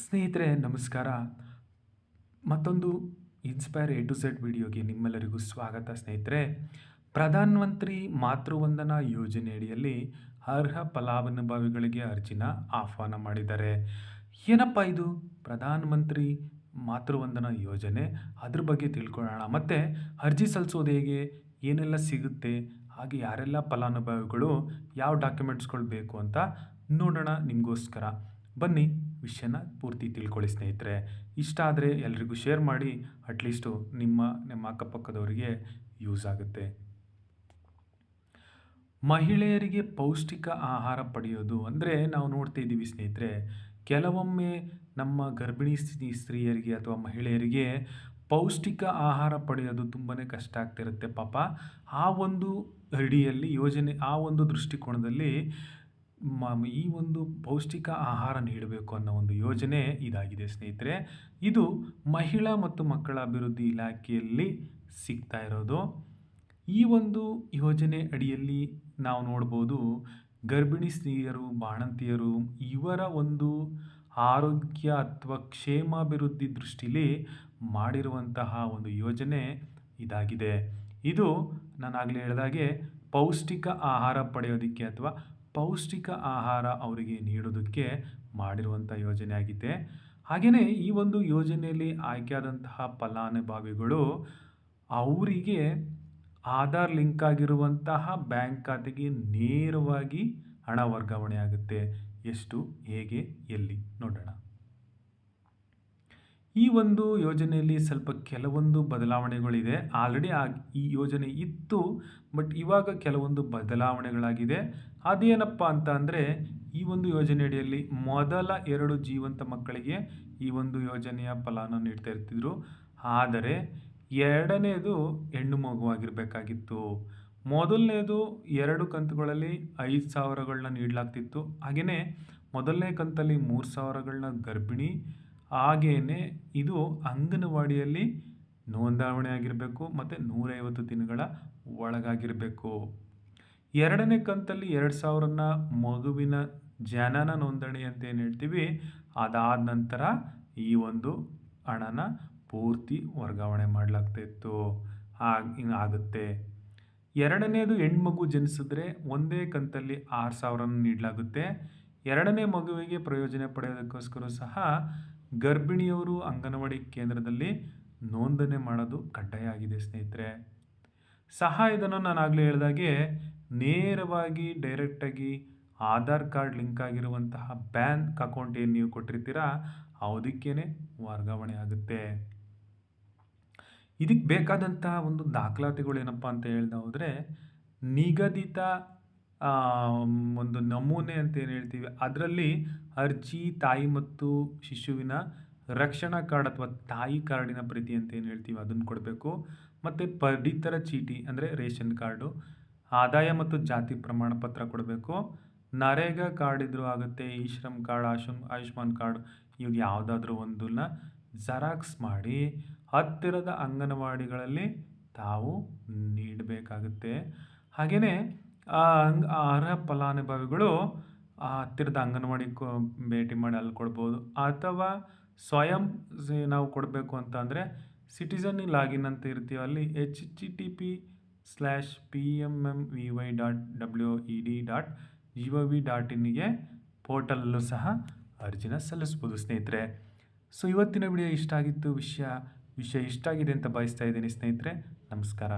ಸ್ನೇಹಿತರೆ, ನಮಸ್ಕಾರ. ಮತ್ತೊಂದು ಇನ್ಸ್ಪೈರ್ ಎ ಟು ಝೆಡ್ ವಿಡಿಯೋಗೆ ನಿಮ್ಮೆಲ್ಲರಿಗೂ ಸ್ವಾಗತ ಸ್ನೇಹಿತರೆ. ಪ್ರಧಾನಮಂತ್ರಿ ಮಾತೃವಂದನಾ ಯೋಜನೆಯಡಿಯಲ್ಲಿ ಅರ್ಹ ಫಲಾನುಭವಿಗಳಿಗೆ ಅರ್ಜಿನ ಆಹ್ವಾನ ಮಾಡಿದ್ದಾರೆ. ಏನಪ್ಪ ಇದು? ಪ್ರಧಾನಮಂತ್ರಿ ಮಾತೃವಂದನಾ ಯೋಜನೆ? ಅದ್ರ ಬಗ್ಗೆ ತಿಳ್ಕೊಳ್ಳೋಣ. ಮತ್ತು ಅರ್ಜಿ ಸಲ್ಲಿಸೋದು ಹೇಗೆ? ಏನೆಲ್ಲ ಸಿಗುತ್ತೆ? ಹಾಗೆ ಯಾರೆಲ್ಲ ಫಲಾನುಭವಿಗಳು? ಯಾವ ಡಾಕ್ಯುಮೆಂಟ್ಸ್ಗಳು ಬೇಕು ಅಂತ ನೋಡೋಣ ನಿಮಗೋಸ್ಕರ. ಬನ್ನಿ, ವಿಷಯನ ಪೂರ್ತಿ ತಿಳ್ಕೊಳ್ಳಿ ಸ್ನೇಹಿತರೆ. ಇಷ್ಟ ಆದರೆ ಎಲ್ರಿಗೂ ಶೇರ್ ಮಾಡಿ ಅಟ್ಲೀಸ್ಟು ನಿಮ್ಮ ನಿಮ್ಮ ಅಕ್ಕಪಕ್ಕದವರಿಗೆ ಯೂಸ್ ಆಗುತ್ತೆ. ಮಹಿಳೆಯರಿಗೆ ಪೌಷ್ಟಿಕ ಆಹಾರ ಪಡೆಯೋದು ಅಂದರೆ ನಾವು ನೋಡ್ತಾ ಇದ್ದೀವಿ ಸ್ನೇಹಿತರೆ, ಕೆಲವೊಮ್ಮೆ ನಮ್ಮ ಗರ್ಭಿಣಿ ಸ್ತ್ರೀ- ಸ್ತ್ರೀಯರಿಗೆ ಅಥವಾ ಮಹಿಳೆಯರಿಗೆ ಪೌಷ್ಟಿಕ ಆಹಾರ ಪಡೆಯೋದು ತುಂಬಾ ಕಷ್ಟ ಆಗ್ತಿರುತ್ತೆ ಪಾಪ. ಆ ಒಂದು ಅಡಿಯಲ್ಲಿ ಯೋಜನೆ, ಆ ಒಂದು ದೃಷ್ಟಿಕೋನದಲ್ಲಿ ಮ ಈ ಒಂದು ಪೌಷ್ಟಿಕ ಆಹಾರ ನೀಡಬೇಕು ಅನ್ನೋ ಒಂದು ಯೋಜನೆ ಇದಾಗಿದೆ ಸ್ನೇಹಿತರೆ. ಇದು ಮಹಿಳಾ ಮತ್ತು ಮಕ್ಕಳ ಅಭಿವೃದ್ಧಿ ಇಲಾಖೆಯಲ್ಲಿ ಸಿಗ್ತಾ ಇರೋದು. ಈ ಒಂದು ಯೋಜನೆ ಅಡಿಯಲ್ಲಿ ನಾವು ನೋಡ್ಬೋದು ಗರ್ಭಿಣಿ ಸ್ತ್ರೀಯರು, ಬಾಣಂತಿಯರು ಇವರ ಒಂದು ಆರೋಗ್ಯ ಅಥವಾ ಕ್ಷೇಮಾಭಿವೃದ್ಧಿ ದೃಷ್ಟಿಲಿ ಮಾಡಿರುವಂತಹ ಒಂದು ಯೋಜನೆ ಇದಾಗಿದೆ. ಇದು ನಾನು ಆಗಲೇ ಹೇಳಿದಾಗೆ ಪೌಷ್ಟಿಕ ಆಹಾರ ಪಡೆಯೋದಕ್ಕೆ ಅಥವಾ ಪೌಷ್ಟಿಕ ಆಹಾರ ಅವರಿಗೆ ನೀಡೋದಕ್ಕೆ ಮಾಡಿರುವಂಥ ಯೋಜನೆ ಆಗಿದೆ. ಹಾಗೆಯೇ ಈ ಒಂದು ಯೋಜನೆಯಲ್ಲಿ ಆಯ್ಕೆಯಾದಂತಹ ಫಲಾನುಭವಿಗಳು ಅವರಿಗೆ ಆಧಾರ್ ಲಿಂಕ್ ಆಗಿರುವಂತಹ ಬ್ಯಾಂಕ್ ಖಾತೆಗೆ ನೇರವಾಗಿ ಹಣ ವರ್ಗಾವಣೆ ಆಗುತ್ತೆ. ಎಷ್ಟು, ಹೇಗೆ, ಎಲ್ಲಿ, ನೋಡೋಣ. ಈ ಒಂದು ಯೋಜನೆಯಲ್ಲಿ ಸ್ವಲ್ಪ ಕೆಲವೊಂದು ಬದಲಾವಣೆಗಳಿದೆ. ಆಲ್ರೆಡಿ ಆ, ಈ ಯೋಜನೆ ಇತ್ತು, ಬಟ್ ಇವಾಗ ಕೆಲವೊಂದು ಬದಲಾವಣೆಗಳಾಗಿದೆ. ಅದೇನಪ್ಪ ಅಂತ ಅಂದರೆ, ಈ ಒಂದು ಯೋಜನೆಯಡಿಯಲ್ಲಿ ಮೊದಲ ಎರಡು ಜೀವಂತ ಮಕ್ಕಳಿಗೆ ಈ ಒಂದು ಯೋಜನೆಯ ಫಲಾನ ನೀಡ್ತಾ ಇರ್ತಿದ್ರು. ಆದರೆ, ಎರಡನೇದು ಹೆಣ್ಣು ಮಗುವಾಗಿರಬೇಕಾಗಿತ್ತು. ಮೊದಲನೇದು ಎರಡು ಕಂತುಗಳಲ್ಲಿ ಐದು ಸಾವಿರಗಳನ್ನ ನೀಡಲಾಗ್ತಿತ್ತು. ಹಾಗೆಯೇ ಮೊದಲನೇ ಕಂತಲ್ಲಿ ಮೂರು ಸಾವಿರಗಳನ್ನ ಗರ್ಭಿಣಿ ಹಾಗೆಯೇ ಇದು ಅಂಗನವಾಡಿಯಲ್ಲಿ ನೋಂದಾವಣೆ ಆಗಿರಬೇಕು ಮತ್ತು ನೂರೈವತ್ತು ದಿನಗಳ ಒಳಗಾಗಿರಬೇಕು. ಎರಡನೇ ಕಂತಲ್ಲಿ ಎರಡು ಸಾವಿರನ ಮಗುವಿನ ಜನನ ನೋಂದಣಿ ಅಂತ ಏನು ಹೇಳ್ತೀವಿ? ಅದಾದ ನಂತರ ಈ ಒಂದು ಹಣನ ಪೂರ್ತಿ ವರ್ಗಾವಣೆ ಮಾಡಲಾಗ್ತಾ ಇತ್ತು ಹಾಗೆ ಆಗುತ್ತೆ. ಎರಡನೇದು ಹೆಣ್ಮಗು ಜನಿಸಿದ್ರೆ ಒಂದೇ ಕಂತಲ್ಲಿ ಆರು ಸಾವಿರನ ನೀಡಲಾಗುತ್ತೆ. ಎರಡನೇ ಮಗುವಿಗೆ ಪ್ರಯೋಜನ ಪಡೆಯೋದಕ್ಕೋಸ್ಕರ ಸಹ ಗರ್ಭಿಣಿಯವರು ಅಂಗನವಾಡಿ ಕೇಂದ್ರದಲ್ಲಿ ನೋಂದಣಿ ಮಾಡೋದು ಕಡ್ಡಾಯ ಆಗಿದೆ ಸ್ನೇಹಿತರೆ. ಸಹಾಯಧನ ನಾನು ಆಗಲೇ ಹೇಳಿದಾಗೆ ನೇರವಾಗಿ ಡೈರೆಕ್ಟಾಗಿ ಆಧಾರ್ ಕಾರ್ಡ್ ಲಿಂಕ್ ಆಗಿರುವಂತಹ ಬ್ಯಾಂಕ್ ಅಕೌಂಟ್ ಏನು ನೀವು ಕೊಟ್ಟಿರ್ತೀರಾ ಅದಕ್ಕೇ ವರ್ಗಾವಣೆ ಆಗುತ್ತೆ. ಇದಕ್ಕೆ ಬೇಕಾದಂತಹ ಒಂದು ದಾಖಲಾತಿಗಳು ಏನಪ್ಪ ಅಂತ ಹೇಳ್ದ ಹೋದರೆ, ನಿಗದಿತ ಒಂದು ನಮೂನೆ ಅಂತ ಏನು ಹೇಳ್ತೀವಿ, ಅದರಲ್ಲಿ ಅರ್ಜಿ, ತಾಯಿ ಮತ್ತು ಶಿಶುವಿನ ರಕ್ಷಣಾ ಕಾರ್ಡ್ ಅಥವಾ ತಾಯಿ ಕಾರ್ಡಿನ ಪ್ರತಿ ಅಂತ ಏನು ಹೇಳ್ತೀವಿ ಅದನ್ನು ಕೊಡಬೇಕು. ಮತ್ತು ಪಡಿತರ ಚೀಟಿ ಅಂದರೆ ರೇಷನ್ ಕಾರ್ಡು, ಆದಾಯ ಮತ್ತು ಜಾತಿ ಪ್ರಮಾಣ ಪತ್ರ ಕೊಡಬೇಕು. ನರೇಗಾ ಕಾರ್ಡ್ ಇದ್ರೂ ಆಗುತ್ತೆ ಈ ಶ್ರಮ್ ಕಾರ್ಡ್ ಆಯುಷ್ಮ ಆಯುಷ್ಮಾನ್ ಕಾರ್ಡ್ ಇವು ಯಾವುದಾದ್ರೂ ಒಂದನ್ನು ಜೆರಾಕ್ಸ್ ಮಾಡಿ ಹತ್ತಿರದ ಅಂಗನವಾಡಿಗಳಲ್ಲಿ ತಾವು ನೀಡಬೇಕಾಗುತ್ತೆ. ಹಾಗೆಯೇ ಆ ಅರ್ಹ ಫಲಾನುಭವಿಗಳು ಹತ್ತಿರದ ಅಂಗನವಾಡಿ ಕೊ, ಭೇಟಿ ಮಾಡಿ ಅಲ್ಲಿ ಕೊಡ್ಬೋದು. ಅಥವಾ ಸ್ವಯಂ ನಾವು ಕೊಡಬೇಕು ಅಂತ ಅಂದರೆ ಸಿಟಿಸನ್ ಲಾಗಿನ್ ಅಂತ ಇರ್ತೀವಿ. ಅಲ್ಲಿ H T T P slash P M M V Y dot W E D dot G O V dot ಇನ್ಗೆ ಪೋರ್ಟಲಲ್ಲೂ ಸಹ ಅರ್ಜಿನ ಸಲ್ಲಿಸ್ಬೋದು ಸ್ನೇಹಿತರೆ. ಸೊ ಇವತ್ತಿನ ವಿಡಿಯೋ ಇಷ್ಟ ಆಗಿತ್ತು? ವಿಷಯ ವಿಷಯ ಇಷ್ಟ ಆಗಿದೆ ಅಂತ ಬಯಸ್ತಾ ಇದ್ದೀನಿ ಸ್ನೇಹಿತರೆ. ನಮಸ್ಕಾರ.